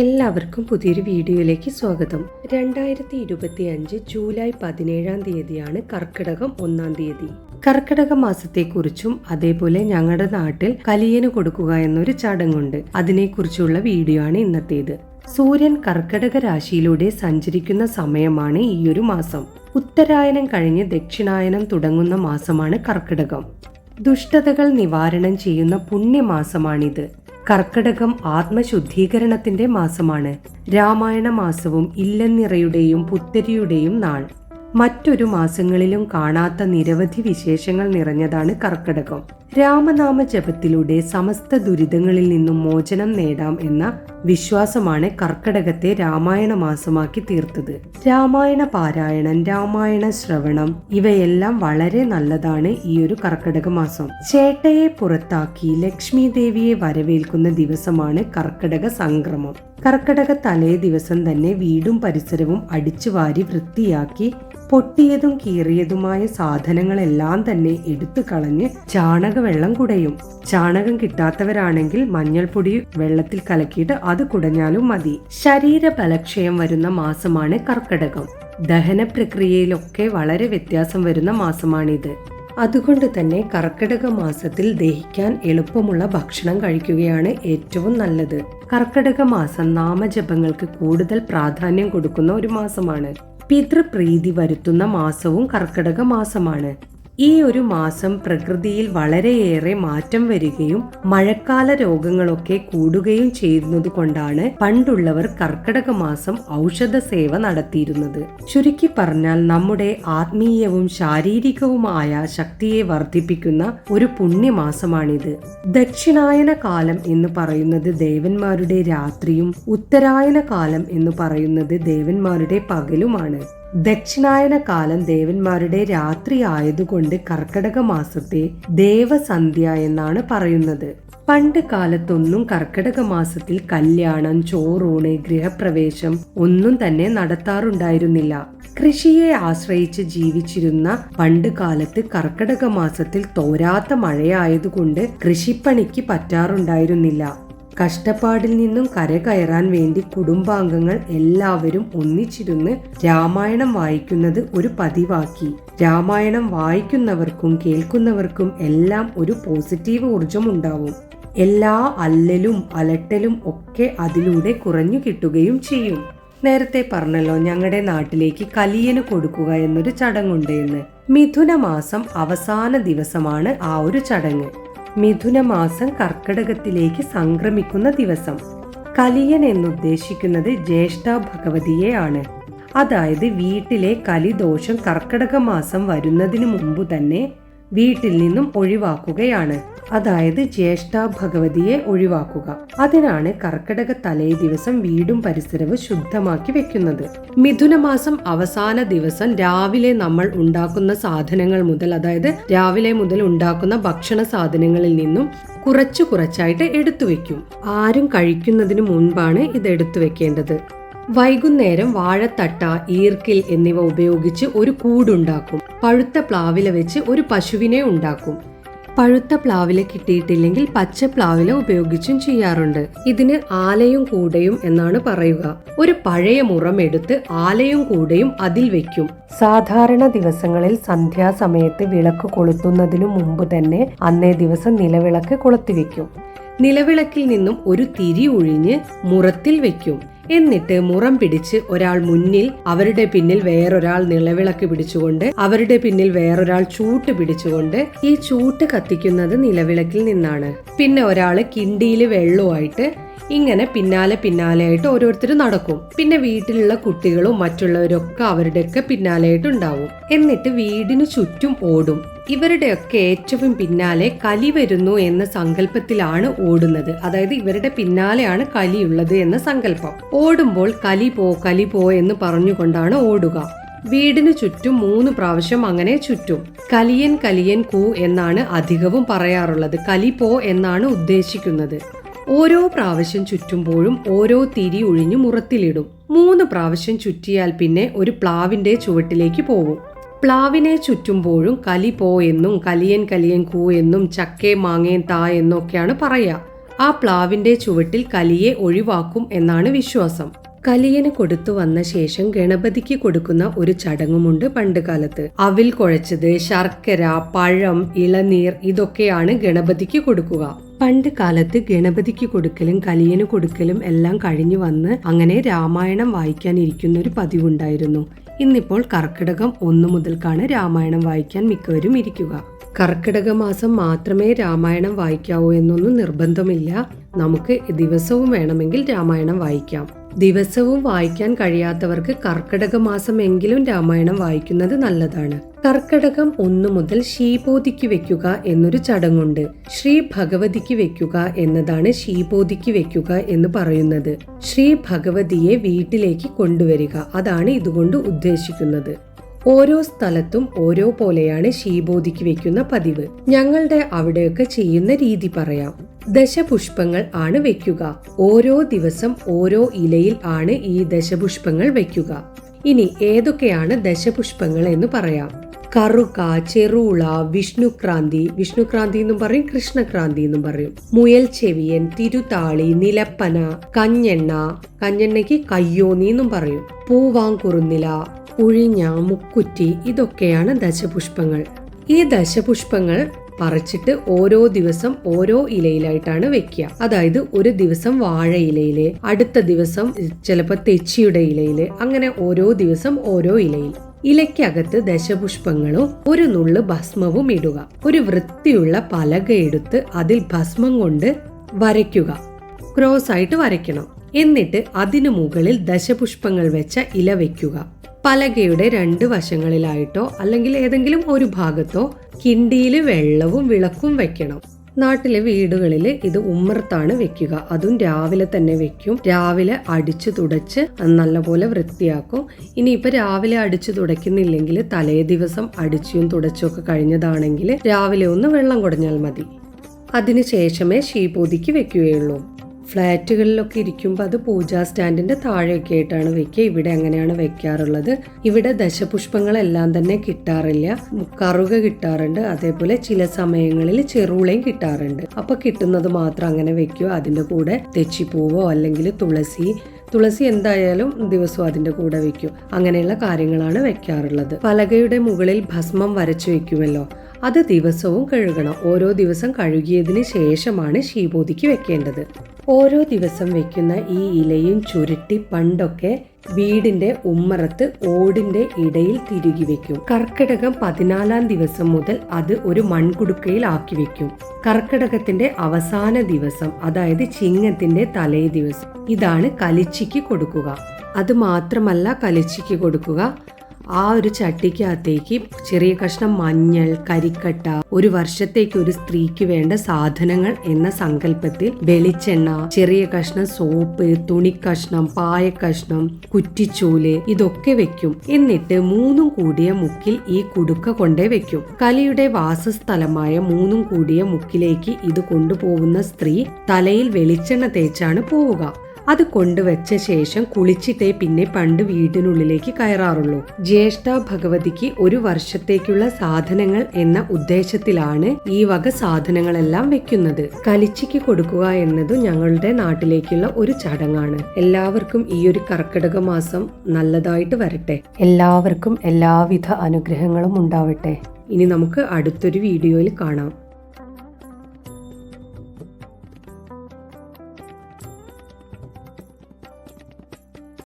എല്ലാവർക്കും പുതിയൊരു വീഡിയോയിലേക്ക് സ്വാഗതം. രണ്ടായിരത്തി ഇരുപത്തി അഞ്ച് ജൂലൈ പതിനേഴാം തീയതിയാണ് കർക്കിടകം ഒന്നാം തീയതി. കർക്കിടക മാസത്തെക്കുറിച്ചും അതേപോലെ ഞങ്ങളുടെ നാട്ടിൽ കലിയന് കൊടുക്കുക എന്നൊരു ചടങ്ങുണ്ട്. അതിനെക്കുറിച്ചുള്ള വീഡിയോ ആണ് ഇന്നത്തേത്. സൂര്യൻ കർക്കിടക രാശിയിലൂടെ സഞ്ചരിക്കുന്ന സമയമാണ് ഈ ഒരു മാസം. ഉത്തരായനം കഴിഞ്ഞ് ദക്ഷിണായനം തുടങ്ങുന്ന മാസമാണ് കർക്കിടകം. ദുഷ്ടതകൾ നിവാരണം ചെയ്യുന്ന പുണ്യമാസമാണിത്. കർക്കടകം ആത്മശുദ്ധീകരണത്തിന്റെ മാസമാണ്. രാമായണ മാസവും ഇല്ലനിറയുടെയും പുത്തരിയുടെയും നാൾ. മറ്റൊരു മാസങ്ങളിലും കാണാത്ത നിരവധി വിശേഷങ്ങൾ നിറഞ്ഞതാണ് കർക്കടകം. രാമനാമ ജപത്തിലൂടെ സമസ്ത ദുരിതങ്ങളിൽ നിന്നും മോചനം നേടാം എന്ന വിശ്വാസമാണ് കർക്കടകത്തെ രാമായണ മാസമാക്കി തീർത്തത്. രാമായണ പാരായണം രാമായണ ശ്രവണം ഇവയെല്ലാം വളരെ നല്ലതാണ് ഈ ഒരു കർക്കടക മാസം ചേട്ടയെ പുറത്താക്കി ലക്ഷ്മി ദേവിയെ വരവേൽക്കുന്ന ദിവസമാണ് കർക്കടക സംക്രമം. കർക്കടക തലേ ദിവസം തന്നെ വീടും പരിസരവും അടിച്ചുവാരി വൃത്തിയാക്കി പൊട്ടിയതും കീറിയതുമായ സാധനങ്ങളെല്ലാം തന്നെ എടുത്തു കളഞ്ഞ് ചാണകവെള്ളം കുടയും. ചാണകം കിട്ടാത്തവരാണെങ്കിൽ മഞ്ഞൾപ്പൊടി വെള്ളത്തിൽ കലക്കിയിട്ട് അത് കുടഞ്ഞാലും മതി. ശരീര ബലക്ഷയം വരുന്ന മാസമാണ് കർക്കടകം. ദഹന പ്രക്രിയയിലൊക്കെ വളരെ വ്യത്യാസം വരുന്ന മാസമാണിത്. അതുകൊണ്ട് തന്നെ കർക്കിടക മാസത്തിൽ ദഹിക്കാൻ എളുപ്പമുള്ള ഭക്ഷണം കഴിക്കുകയാണ് ഏറ്റവും നല്ലത്. കർക്കിടക മാസം നാമജപങ്ങൾക്ക് കൂടുതൽ പ്രാധാന്യം കൊടുക്കുന്ന ഒരു മാസമാണ്. പിതൃപ്രീതി വരുത്തുന്ന മാസവും കർക്കിടക മാസമാണ്. ഈ ഒരു മാസം പ്രകൃതിയിൽ വളരെയേറെ മാറ്റം വരികയും മഴക്കാല രോഗങ്ങളൊക്കെ കൂടുകയും ചെയ്യുന്നതുകൊണ്ടാണ് പണ്ടുള്ളവർ കർക്കിടക മാസം ഔഷധ സേവ നടത്തിയിരുന്നത്. ചുരുക്കി പറഞ്ഞാൽ നമ്മുടെ ആത്മീയവും ശാരീരികവുമായ ശക്തിയെ വർദ്ധിപ്പിക്കുന്ന ഒരു പുണ്യമാസമാണിത്. ദക്ഷിണായന കാലം എന്ന് പറയുന്നത് ദേവന്മാരുടെ രാത്രിയും ഉത്തരായന കാലം എന്ന് പറയുന്നത് ദേവന്മാരുടെ പകലുമാണ്. ദക്ഷിണായന കാലം ദേവന്മാരുടെ രാത്രി ആയതുകൊണ്ട് കർക്കടക മാസത്തെ ദേവസന്ധ്യ എന്നാണ് പറയുന്നത്. പണ്ട് കാലത്തൊന്നും കർക്കടക മാസത്തിൽ കല്യാണം ചോറൂണ് ഗൃഹപ്രവേശം ഒന്നും തന്നെ നടത്താറുണ്ടായിരുന്നില്ല. കൃഷിയെ ആശ്രയിച്ച് ജീവിച്ചിരുന്ന പണ്ട് കാലത്ത് കർക്കടക മാസത്തിൽ തോരാത്ത മഴയായതുകൊണ്ട് കൃഷിപ്പണിക്ക് പറ്റാറുണ്ടായിരുന്നില്ല. കഷ്ടപ്പാടിൽ നിന്നും കര കയറാൻ വേണ്ടി കുടുംബാംഗങ്ങൾ എല്ലാവരും ഒന്നിച്ചിരുന്ന് രാമായണം വായിക്കുന്നത് ഒരു പതിവാക്കി. രാമായണം വായിക്കുന്നവർക്കും കേൾക്കുന്നവർക്കും എല്ലാം ഒരു പോസിറ്റീവ് ഊർജം ഉണ്ടാവും എല്ലാ അല്ലലും അലട്ടലും ഒക്കെ അതിലൂടെ കുറഞ്ഞു കിട്ടുകയും ചെയ്യും. നേരത്തെ പറഞ്ഞല്ലോ ഞങ്ങളുടെ നാട്ടിലേക്ക് കലിയന് കൊടുക്കുക എന്നൊരു ചടങ്ങുണ്ട് എന്ന്. മിഥുന മാസം അവസാന ദിവസമാണ് ആ ഒരു ചടങ്ങ്. മിഥുനമാസം കർക്കടകത്തിലേക്ക് സംക്രമിക്കുന്ന ദിവസം. കലിയൻ എന്നുദ്ദേശിക്കുന്നത് ജ്യേഷ്ഠ ഭഗവതിയെയാണ്. അതായത് വീട്ടിലെ കലിദോഷം കർക്കടക മാസം വരുന്നതിനു മുമ്പ് തന്നെ വീട്ടിൽ നിന്നും ഒഴിവാക്കുകയാണ്. അതായത് ജ്യേഷ്ഠ ഭഗവതിയെ ഒഴിവാക്കുക. അതിനാണ് കർക്കിടക തലേ ദിവസം വീടും പരിസരവും ശുദ്ധമാക്കി വെക്കുന്നത്. മിഥുനമാസം അവസാന ദിവസം രാവിലെ നമ്മൾ ഉണ്ടാക്കുന്ന സാധനങ്ങൾ മുതൽ അതായത് രാവിലെ മുതൽ ഉണ്ടാക്കുന്ന ഭക്ഷണ സാധനങ്ങളിൽ നിന്നും കുറച്ചു കുറച്ചായിട്ട് എടുത്തു വെക്കും. ആരും കഴിക്കുന്നതിന് മുൻപാണ് ഇത് എടുത്തു വെക്കേണ്ടത്. വൈകുന്നേരം വാഴത്തട്ട ഈർക്കിൽ എന്നിവ ഉപയോഗിച്ച് ഒരു കൂടുണ്ടാക്കും. പഴുത്ത പ്ലാവില വെച്ച് ഒരു പശുവിനെ ഉണ്ടാക്കും. പഴുത്ത പ്ലാവില കിട്ടിയിട്ടില്ലെങ്കിൽ പച്ച പ്ലാവില ഉപയോഗിച്ചും ചെയ്യാറുണ്ട്. ഇതിന് ആലയും കൂടയും എന്നാണ് പറയുക. ഒരു പഴയ മുറം എടുത്ത് ആലയും കൂടയും അതിൽ വെക്കും. സാധാരണ ദിവസങ്ങളിൽ സന്ധ്യാസമയത്ത് വിളക്ക് കൊളുത്തുന്നതിനു മുമ്പ് തന്നെ അന്നേ ദിവസം നിലവിളക്ക് കൊളുത്തിവെക്കും. നിലവിളക്കിൽ നിന്നും ഒരു തിരി ഒഴിഞ്ഞ് മുറത്തിൽ വെക്കും. എന്നിട്ട് മുറം പിടിച്ച് ഒരാൾ മുന്നിൽ അവരുടെ പിന്നിൽ വേറൊരാൾ നിലവിളക്ക് പിടിച്ചുകൊണ്ട് അവരുടെ പിന്നിൽ വേറൊരാൾ ചൂട്ട് പിടിച്ചുകൊണ്ട് ഈ ചൂട്ട് കത്തിക്കുന്നത് നിലവിളക്കിൽ നിന്നാണ്. പിന്നെ ഒരാൾ കിണ്ടിയിൽ വെള്ളവുമായിട്ട് ഇങ്ങനെ പിന്നാലെ പിന്നാലെയായിട്ട് ഓരോരുത്തർ നടക്കും. പിന്നെ വീട്ടിലുള്ള കുട്ടികളും മറ്റുള്ളവരൊക്കെ അവരുടെയൊക്കെ പിന്നാലെയായിട്ട് ഉണ്ടാവും. എന്നിട്ട് വീടിനു ചുറ്റും ഓടും. ഇവരുടെയൊക്കെ ഏറ്റവും പിന്നാലെ കലി വരുന്നു എന്ന സങ്കല്പത്തിലാണ് ഓടുന്നത്. അതായത് ഇവരുടെ പിന്നാലെയാണ് കലിയുള്ളത് എന്ന സങ്കല്പം. ഓടുമ്പോൾ കലി പോ കലി പോ എന്ന് പറഞ്ഞുകൊണ്ടാണ് ഓടുക. വീടിനു ചുറ്റും മൂന്ന് പ്രാവശ്യം അങ്ങനെ ചുറ്റും. കലിയൻ കലിയൻ കൂ എന്നാണ് അധികവും പറയാറുള്ളത്. കലി പോ എന്നാണ് ഉദ്ദേശിക്കുന്നത്. ഓരോ പ്രാവശ്യം ചുറ്റുമ്പോഴും ഓരോ തിരി ഒഴിഞ്ഞു മുറത്തിലിടും. മൂന്ന് പ്രാവശ്യം ചുറ്റിയാൽ പിന്നെ ഒരു പ്ലാവിന്റെ ചുവട്ടിലേക്ക് പോവും. പ്ലാവിനെ ചുറ്റുമ്പോഴും കലി പോ എന്നും കലിയൻ കലിയൻ കൂ എന്നും ചക്കേ മാങ്ങേൻ താ എന്നൊക്കെയാണ് പറയുക ആ പ്ലാവിന്റെ ചുവട്ടിൽ കലിയെ ഒഴിവാക്കും എന്നാണ് വിശ്വാസം. കലിയന് കൊടുത്തു വന്ന ശേഷം ഗണപതിക്ക് കൊടുക്കുന്ന ഒരു ചടങ്ങുമുണ്ട് പണ്ട് കാലത്ത് അവിൽ കുഴച്ചത് ശർക്കര പഴം ഇളനീർ ഇതൊക്കെയാണ് ഗണപതിക്ക് കൊടുക്കുക. പണ്ട് കാലത്ത് ഗണപതിക്ക് കൊടുക്കലും കലിയന് കൊടുക്കലും എല്ലാം കഴിഞ്ഞു വന്ന് അങ്ങനെ രാമായണം വായിക്കാനിരിക്കുന്ന ഒരു പതിവുണ്ടായിരുന്നു. ഇന്നിപ്പോൾ കർക്കിടകം ഒന്നു മുതൽക്കാണ് രാമായണം വായിക്കാൻ മിക്കവരും ഇരിക്കുക. കർക്കിടക മാസം മാത്രമേ രാമായണം വായിക്കാവൂ എന്നൊന്നും നിർബന്ധമില്ല. നമുക്ക് ദിവസവും വേണമെങ്കിൽ രാമായണം വായിക്കാം. ദിവസവും വായിക്കാൻ കഴിയാത്തവർക്ക് കർക്കിടക മാസം എങ്കിലും രാമായണം വായിക്കുന്നത് നല്ലതാണ്. കർക്കടകം ഒന്നു മുതൽ ശ്രീബോധിക്ക് വെക്കുക എന്നൊരു ചടങ്ങുണ്ട്. ശ്രീ ഭഗവതിക്ക് വെക്കുക എന്നതാണ് ശ്രീബോധിക്ക് വെക്കുക എന്ന് പറയുന്നത്. ശ്രീ ഭഗവതിയെ വീട്ടിലേക്ക് കൊണ്ടുവരിക അതാണ് ഇതുകൊണ്ട് ഉദ്ദേശിക്കുന്നത്. ഓരോ സ്ഥലത്തും ഓരോ പോലെയാണ് ശീബോധിക്ക് വെക്കുന്ന പതിവ്. ഞങ്ങളുടെ അവിടെയൊക്കെ ചെയ്യുന്ന രീതി പറയാം. ദശപുഷ്പങ്ങൾ ആണ് വെക്കുക. ഓരോ ദിവസം ഓരോ ഇലയിൽ ആണ് ഈ ദശപുഷ്പങ്ങൾ വെക്കുക. ഇനി ഏതൊക്കെയാണ് ദശപുഷ്പങ്ങൾ എന്ന് പറയാം. കറുക ചെറുള വിഷ്ണുക്രാന്തി. വിഷ്ണുക്രാന്തി എന്നും പറയും കൃഷ്ണക്രാന്തി എന്നും പറയും. മുയൽ ചെവിയൻ തിരുതാളി നിലപ്പന കഞ്ഞെണ്ണ. കഞ്ഞെണ്ണയ്ക്ക് കയ്യോന്നി എന്നും പറയും. പൂവാങ്കുറുന്നില ഉഴിഞ്ഞ മുക്കുറ്റി ഇതൊക്കെയാണ് ദശപുഷ്പങ്ങൾ. ഈ ദശപുഷ്പങ്ങൾ പറിച്ചിട്ട് ഓരോ ദിവസം ഓരോ ഇലയിലായിട്ടാണ് വെക്കുക. അതായത് ഒരു ദിവസം വാഴ ഇലയിൽ അടുത്ത ദിവസം ചിലപ്പോൾ തെച്ചിയുടെ ഇലയിൽ അങ്ങനെ ഓരോ ദിവസം ഓരോ ഇലയിൽ. ഇലയ്ക്കകത്ത് ദശപുഷ്പങ്ങളും ഒരു നുള്ള് ഭസ്മവും ഇടുക. ഒരു വൃത്തിയുള്ള പലക എടുത്ത് അതിൽ ഭസ്മം കൊണ്ട് വരയ്ക്കുക. ക്രോസ് ആയിട്ട് വരയ്ക്കണം. എന്നിട്ട് അതിനു മുകളിൽ ദശപുഷ്പങ്ങൾ വെച്ച ഇല വെക്കുക. പലകയുടെ രണ്ട് വശങ്ങളിലായിട്ടോ അല്ലെങ്കിൽ ഏതെങ്കിലും ഒരു ഭാഗത്തോ കിണ്ടിയിൽ വെള്ളവും വിളക്കും വെക്കണം. നാട്ടിലെ വീടുകളിൽ ഇത് ഉമ്മർത്താണ് വെക്കുക. അതും രാവിലെ തന്നെ വെക്കും. രാവിലെ അടിച്ചു തുടച്ച് നല്ലപോലെ വൃത്തിയാക്കും. ഇനിയിപ്പോൾ രാവിലെ അടിച്ചു തുടയ്ക്കുന്നില്ലെങ്കിൽ തലേ ദിവസം അടിച്ചും തുടച്ചും ഒക്കെ കഴിഞ്ഞതാണെങ്കിൽ രാവിലെ ഒന്ന് വെള്ളം കുടഞ്ഞാൽ മതി. അതിനുശേഷമേ ശീപൂതിക്ക് വെക്കുകയുള്ളൂ. ഫ്ലാറ്റുകളിലൊക്കെ ഇരിക്കുമ്പോൾ അത് പൂജാ സ്റ്റാൻഡിന്റെ താഴെയൊക്കെ ആയിട്ടാണ് വെക്കുക. ഇവിടെ അങ്ങനെയാണ് വെക്കാറുള്ളത്. ഇവിടെ ദശപുഷ്പങ്ങളെല്ലാം തന്നെ കിട്ടാറില്ല. കറുക കിട്ടാറുണ്ട്. അതേപോലെ ചില സമയങ്ങളിൽ ചെറുളയും കിട്ടാറുണ്ട്. അപ്പൊ കിട്ടുന്നത് മാത്രം അങ്ങനെ വെക്കുക. അതിന്റെ കൂടെ തെച്ചിപ്പൂവോ അല്ലെങ്കിൽ തുളസി തുളസി എന്തായാലും ദിവസവും അതിന്റെ കൂടെ വെക്കും അങ്ങനെയുള്ള കാര്യങ്ങളാണ് വെക്കാറുള്ളത്. പലകയുടെ മുകളിൽ ഭസ്മം വരച്ചു വെക്കുമല്ലോ. അത് ദിവസവും കഴുകണം. ഓരോ ദിവസം കഴുകിയതിന് ശേഷമാണ് ശീബോധിക്ക് വെക്കേണ്ടത്. ഓരോ ദിവസം വെക്കുന്ന ഈ ഇലയും ചുരുട്ടി പണ്ടൊക്കെ വീടിന്റെ ഉമ്മറത്ത് ഓടിന്റെ ഇടയിൽ തിരുകി വെക്കും. കർക്കിടകം പതിനാലാം ദിവസം മുതൽ അത് ഒരു മൺകുടുക്കയിൽ ആക്കി വെക്കും. കർക്കിടകത്തിന്റെ അവസാന ദിവസം അതായത് ചിങ്ങത്തിന്റെ തലേ ദിവസം. ഇതാണ് കലിച്ചിക്ക് കൊടുക്കുക. അത് മാത്രമല്ല കലിച്ചിക്ക് കൊടുക്കുക. ആ ഒരു ചട്ടിക്കകത്തേക്ക് ചെറിയ കഷ്ണം മഞ്ഞൾ കരിക്കട്ട ഒരു വർഷത്തേക്ക് ഒരു സ്ത്രീക്ക് വേണ്ട സാധനങ്ങൾ എന്ന സങ്കല്പത്തിൽ വെളിച്ചെണ്ണ ചെറിയ കഷ്ണം സോപ്പ് തുണിക്കഷ്ണം പായക്കഷ്ണം കുറ്റിച്ചൂൽ ഇതൊക്കെ വെക്കും. എന്നിട്ട് മൂന്നും കൂടിയ മുക്കിൽ ഈ കുടുക്ക കൊണ്ടേ വെക്കും. കലിയുടെ വാസസ്ഥലമായ മൂന്നും കൂടിയ മുക്കിലേക്ക് ഇത് കൊണ്ടുപോകുന്ന സ്ത്രീ തലയിൽ വെളിച്ചെണ്ണ തേച്ചാണ് പോവുക. അത് കൊണ്ടുവച്ച ശേഷം കുളിച്ചിട്ടേ പിന്നെ പണ്ട് വീടിനുള്ളിലേക്ക് കയറാറുള്ളൂ. ജ്യേഷ്ഠ ഭഗവതിക്ക് ഒരു വർഷത്തേക്കുള്ള സാധനങ്ങൾ എന്ന ഉദ്ദേശത്തിലാണ് ഈ വക സാധനങ്ങളെല്ലാം വെക്കുന്നത്. കലിച്ചിക്ക് കൊടുക്കുക എന്നത് ഞങ്ങളുടെ നാട്ടിലേക്കുള്ള ഒരു ചടങ്ങാണ്. എല്ലാവർക്കും ഈ ഒരു കർക്കിടക മാസം നല്ലതായിട്ട് വരട്ടെ. എല്ലാവർക്കും എല്ലാവിധ അനുഗ്രഹങ്ങളും ഉണ്ടാവട്ടെ. ഇനി നമുക്ക് അടുത്തൊരു വീഡിയോയിൽ കാണാം.